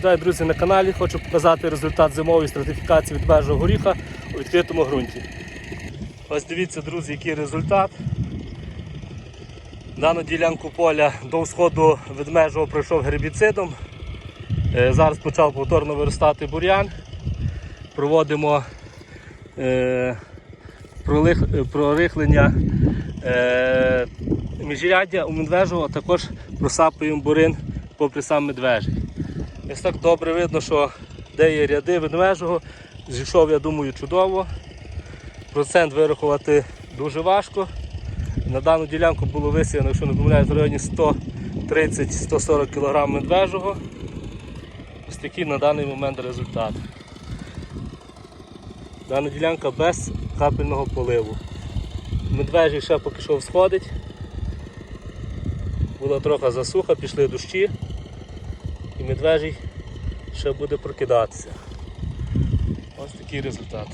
Вітаю, друзі, на каналі. Хочу показати результат зимової стратифікації від межого горіха у відкритому ґрунті. Ось дивіться, друзі, який результат. Дану ділянку поля до сходу від межого пройшов гербіцидом. Е, Зараз почав повторно виростати бур'ян. Проводимо е, е, прорихлення міжряддя у медвежого, а також просапуємо бурин попри сам медвежий. Ось так добре видно, що де є ряди ведмежого. Зійшов, я думаю, чудово. Процент вирахувати дуже важко. На дану ділянку було висіяно, якщо не помиляюсь, в районі 130-140 кг медвежого. Ось такий на даний момент результат. Дана ділянка без капельного поливу. Медвежий ще поки що всходить. Була трохи засуха, пішли дощі медвежий ще буде прокидатися. Ось такий результат.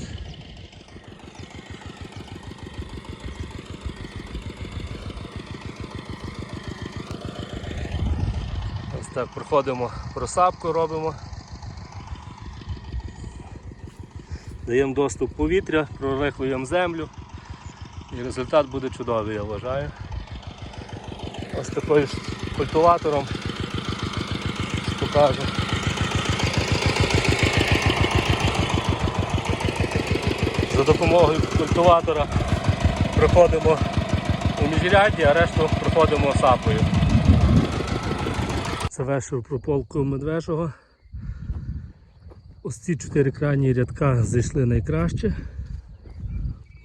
Ось так проходимо просапку, робимо. Даємо доступ повітря, прорихлюємо землю і результат буде чудовий, я вважаю. Ось такою ж культиватором покажу. За допомогою культиватора проходимо у міжрядді, а решту проходимо сапою. Це Завершив прополку медвежого. Ось ці чотири крайні рядка зайшли найкраще.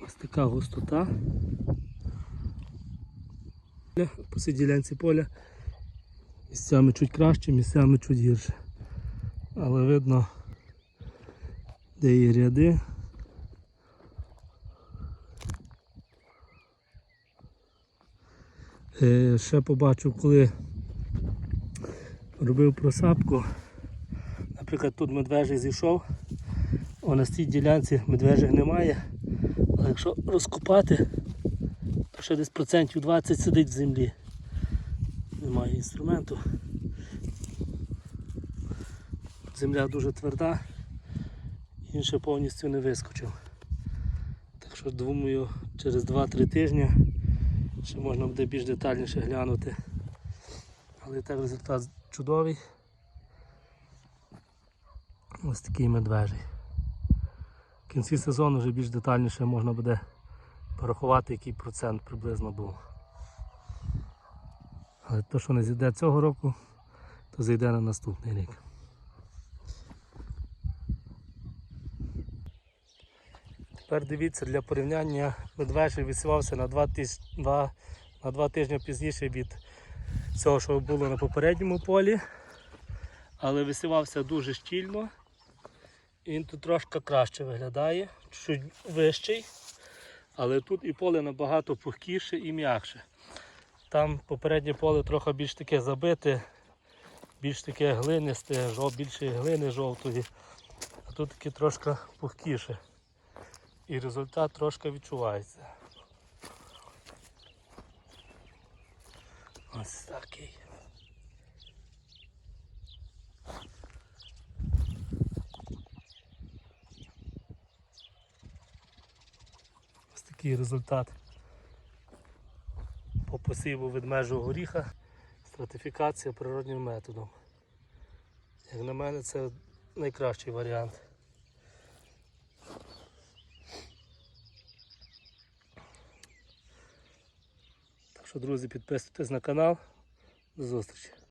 Ось така густота. По цій ділянці поля місцями чуть краще, місцями чуть гірше. Але видно, де є ряди. Е, Ще побачив, коли робив просапку. Наприклад, тут медвежий зійшов, а на цій ділянці медвежих немає. Але якщо розкопати, то ще десь процентів 20 сидить в землі. Немає інструменту. Земля дуже тверда, він ще повністю не вискочив. Так що думаю, через 2-3 тижні ще можна буде більш детальніше глянути. Але так результат чудовий. Ось такий медвежий. В кінці сезону вже більш детальніше можна буде порахувати, який процент приблизно був. Але то, що не зійде цього року, то зійде на наступний рік. Тепер дивіться, для порівняння медвежий висівався на 2 тижні, два, на два тижні пізніше від цього, що було на попередньому полі. Але висівався дуже щільно. Він тут трошки краще виглядає, чуть вищий. Але тут і поле набагато пухкіше і м'якше. Там попереднє поле трохи більш таке забите, більш таке глинисте, жов, більше глини жовтої, а тут таке трошки пухкіше. І результат трошки відчувається. Ось такий. Ось такий результат посіву ведмежого горіха, стратифікація природним методом. Як на мене, це найкращий варіант. Так що, друзі, підписуйтесь на канал. До зустрічі.